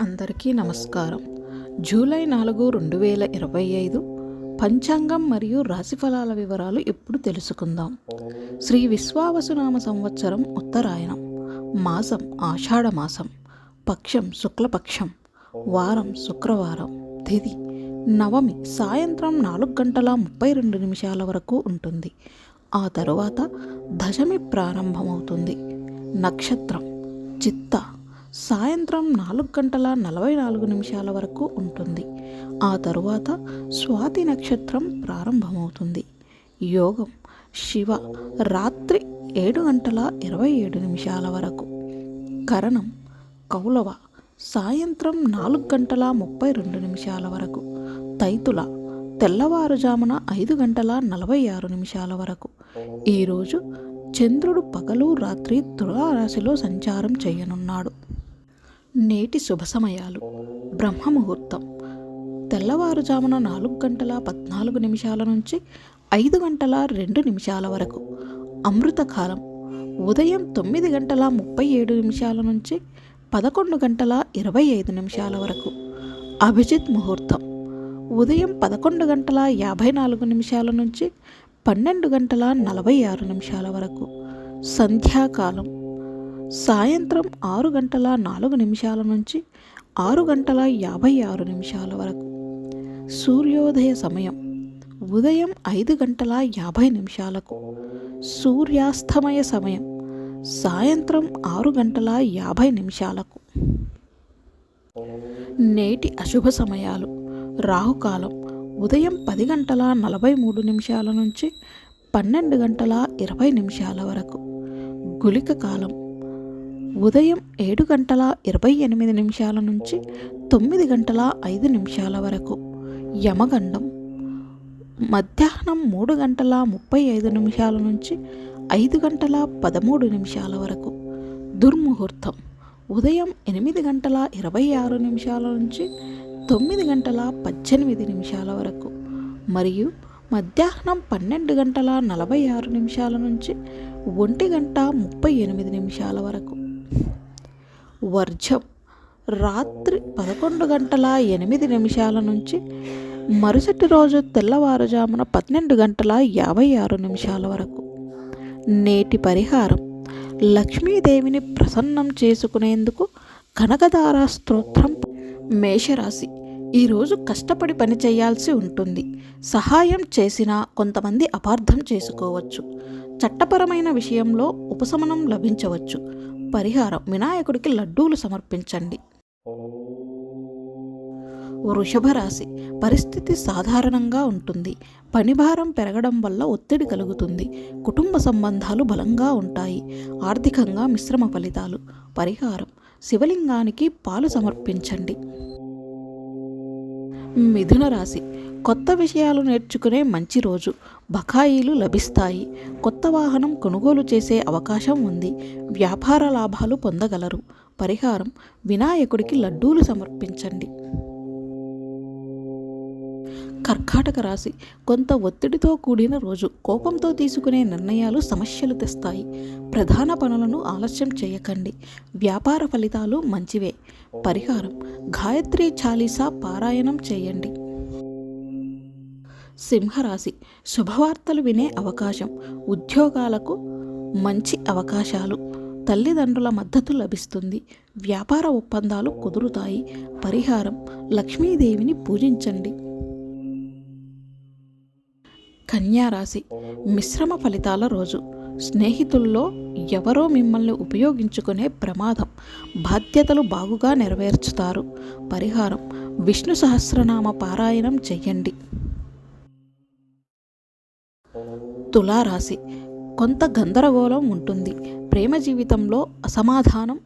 అందరికీ నమస్కారం. జూలై నాలుగు రెండు వేల ఇరవై ఐదు పంచాంగం మరియు రాశిఫలాల వివరాలు ఇప్పుడు తెలుసుకుందాం. శ్రీ విశ్వావసునామ సంవత్సరం ఉత్తరాయణం. మాసం ఆషాఢ మాసం. పక్షం శుక్లపక్షం. వారం శుక్రవారం. తేదీ. నవమి సాయంత్రం నాలుగు గంటల ముప్పై రెండు నిమిషాల వరకు ఉంటుంది. ఆ తరువాత దశమి ప్రారంభమవుతుంది. నక్షత్రం చిత్త సాయంత్రం నాలుగు గంటల నలభై నాలుగు నిమిషాల వరకు ఉంటుంది. ఆ తరువాత స్వాతి నక్షత్రం ప్రారంభమవుతుంది. యోగం శివ రాత్రి ఏడు గంటల ఇరవై ఏడు నిమిషాల వరకు. కరణం కౌలవ సాయంత్రం నాలుగు గంటల ముప్పై రెండు నిమిషాల వరకు. తైతుల తెల్లవారుజామున ఐదు గంటల నలభై ఆరు నిమిషాల వరకు. ఈరోజు చంద్రుడు పగలు రాత్రి తులారాశిలో సంచారం చేయనున్నాడు. నేటి శుభ సమయాలు. బ్రహ్మముహూర్తం తెల్లవారుజామున నాలుగు గంటల పద్నాలుగు నిమిషాల నుంచి ఐదు గంటల రెండు నిమిషాల వరకు. అమృతకాలం. ఉదయం తొమ్మిది గంటల ముప్పై ఏడు నిమిషాల నుంచి పదకొండు గంటల ఇరవై ఐదు నిమిషాల వరకు. అభిజిత్ ముహూర్తం. ఉదయం పదకొండు గంటల యాభై నాలుగు నిమిషాల నుంచి పన్నెండు గంటల నలభై ఆరు నిమిషాల వరకు. సంధ్యాకాలం. సాయంత్రం ఆరు గంటల నాలుగు నిమిషాల నుంచి ఆరు గంటల యాభై ఆరు నిమిషాల వరకు. సూర్యోదయ సమయం. ఉదయం ఐదు గంటల యాభై నిమిషాలకు. సూర్యాస్తమయ సమయం. సాయంత్రం ఆరు గంటల యాభై నిమిషాలకు. నేటి అశుభ సమయాలు. రాహుకాలం ఉదయం పది గంటల నలభై మూడు నిమిషాల నుంచి పన్నెండు గంటల ఇరవై నిమిషాల వరకు. గులిక కాలం ఉదయం ఏడు గంటల ఇరవై ఎనిమిది నిమిషాల నుంచి తొమ్మిది గంటల ఐదు నిమిషాల వరకు. యమగండం మధ్యాహ్నం మూడు గంటల ముప్పై ఐదు నిమిషాల నుంచి ఐదు గంటల పదమూడు నిమిషాల వరకు. దుర్ముహూర్తం ఉదయం ఎనిమిది గంటల ఇరవై ఆరు నిమిషాల నుంచి తొమ్మిది గంటల పద్దెనిమిది నిమిషాల వరకు మరియు మధ్యాహ్నం పన్నెండు గంటల నలభై ఆరు నిమిషాల నుంచి ఒంటి గంట ముప్పై ఎనిమిది నిమిషాల వరకు. వర్జం రాత్రి పదకొండు గంటల ఎనిమిది నిమిషాల నుంచి మరుసటి రోజు తెల్లవారుజామున పన్నెండు గంటల యాభై ఆరు నిమిషాల వరకు. నేటి పరిహారం లక్ష్మీదేవిని ప్రసన్నం చేసుకునేందుకు కనకదార స్తోత్రం మేషరాశి ఈరోజు కష్టపడి పని చేయాల్సి ఉంటుంది. సహాయం చేసినా కొంతమంది అపార్థం చేసుకోవచ్చు. చట్టపరమైన విషయంలో ఉపశమనం లభించవచ్చు. పరిహారం వినాయకుడికి లడ్డూలు సమర్పించండి. వృషభ రాశి పరిస్థితి సాధారణంగా ఉంటుంది. పనిభారం పెరగడం వల్ల ఒత్తిడి కలుగుతుంది. కుటుంబ సంబంధాలు బలంగా ఉంటాయి. ఆర్థికంగా మిశ్రమ ఫలితాలు. పరిహారం శివలింగానికి పాలు సమర్పించండి. మిథున రాశి. కొత్త విషయాలు నేర్చుకునే మంచి రోజు. బకాయిలు లభిస్తాయి. కొత్త వాహనం కొనుగోలు చేసే అవకాశం ఉంది. వ్యాపార లాభాలు పొందగలరు. పరిహారం. వినాయకుడికి లడ్డూలు సమర్పించండి. కర్కాటక రాశి. కొంత ఒత్తిడితో కూడిన రోజు. కోపంతో తీసుకునే నిర్ణయాలు సమస్యలు తెస్తాయి. ప్రధాన పనులను ఆలస్యం చేయకండి. వ్యాపార ఫలితాలు మంచివే. పరిహారం. గాయత్రి చాలీసా పారాయణం చేయండి. సింహరాశి. శుభవార్తలు వినే అవకాశం. ఉద్యోగాలకు మంచి అవకాశాలు. తల్లిదండ్రుల మద్దతు లభిస్తుంది. వ్యాపార ఒప్పందాలు కుదురుతాయి. పరిహారం. లక్ష్మీదేవిని పూజించండి. కన్యారాశి మిశ్రమ ఫలితాల రోజు. స్నేహితుల్లో ఎవరో మిమ్మల్ని ఉపయోగించుకునే ప్రమాదం బాధ్యతలు బాగుగా నెరవేర్చుతారు. పరిహారం విష్ణు సహస్రనామ పారాయణం చెయ్యండి తులారాశి కొంత గందరగోళం ఉంటుంది. ప్రేమ జీవితంలో అసమాధానం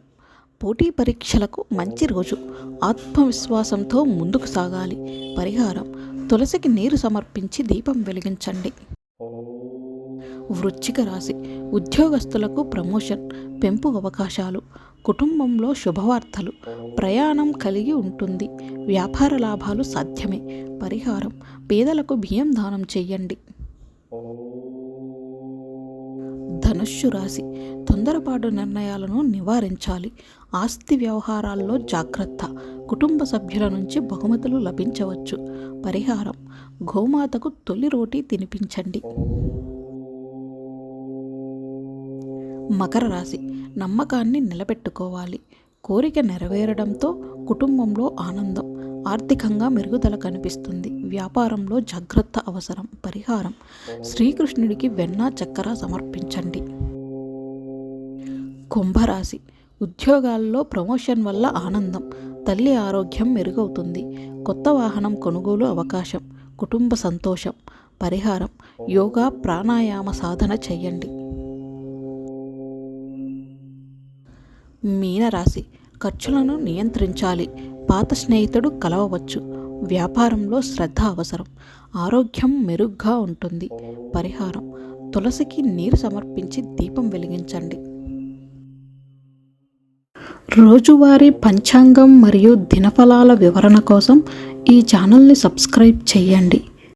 పోటీ పరీక్షలకు మంచి రోజు. ఆత్మవిశ్వాసంతో ముందుకు సాగాలి. పరిహారం తులసికి నీరు సమర్పించి దీపం వెలిగించండి. వృచ్చిక రాశి. ఉద్యోగస్తులకు ప్రమోషన్ పెంపు అవకాశాలు కుటుంబంలో శుభవార్తలు ప్రయాణం కలిగి ఉంటుంది. వ్యాపార లాభాలు సాధ్యమే. పరిహారం. పేదలకు బియ్యం దానం చెయ్యండి ధనుష్యు రాశి. తొందరపాటు నిర్ణయాలను నివారించాలి. ఆస్తి వ్యవహారాల్లో జాగ్రత్త. కుటుంబ సభ్యుల నుంచి బహుమతులు లభించవచ్చు. పరిహారం. గోమాతకు తొలి రోటీ తినిపించండి. మకర రాశి. నమ్మకాన్ని నిలబెట్టుకోవాలి. కోరిక నెరవేరడంతో కుటుంబంలో ఆనందం. ఆర్థికంగా మెరుగుదల కనిపిస్తుంది. వ్యాపారంలో జాగ్రత్త అవసరం. పరిహారం. శ్రీకృష్ణుడికి వెన్న చక్కెర సమర్పించండి. కుంభరాశి. ఉద్యోగాల్లో ప్రమోషన్ వల్ల ఆనందం. తల్లి ఆరోగ్యం మెరుగవుతుంది. కొత్త వాహనం కొనుగోలు అవకాశం. కుటుంబ సంతోషం. పరిహారం. యోగా ప్రాణాయామ సాధన చేయండి. మీనరాశి. ఖర్చులను నియంత్రించాలి. పాత స్నేహితుడు కలవవచ్చు. వ్యాపారంలో శ్రద్ధ అవసరం. ఆరోగ్యం మెరుగ్గా ఉంటుంది. పరిహారం. తులసికి నీరు సమర్పించి దీపం వెలిగించండి. రోజువారీ పంచాంగం మరియు దినఫలాల వివరణ కోసం ఈ ఛానల్ని సబ్స్క్రైబ్ చేయండి.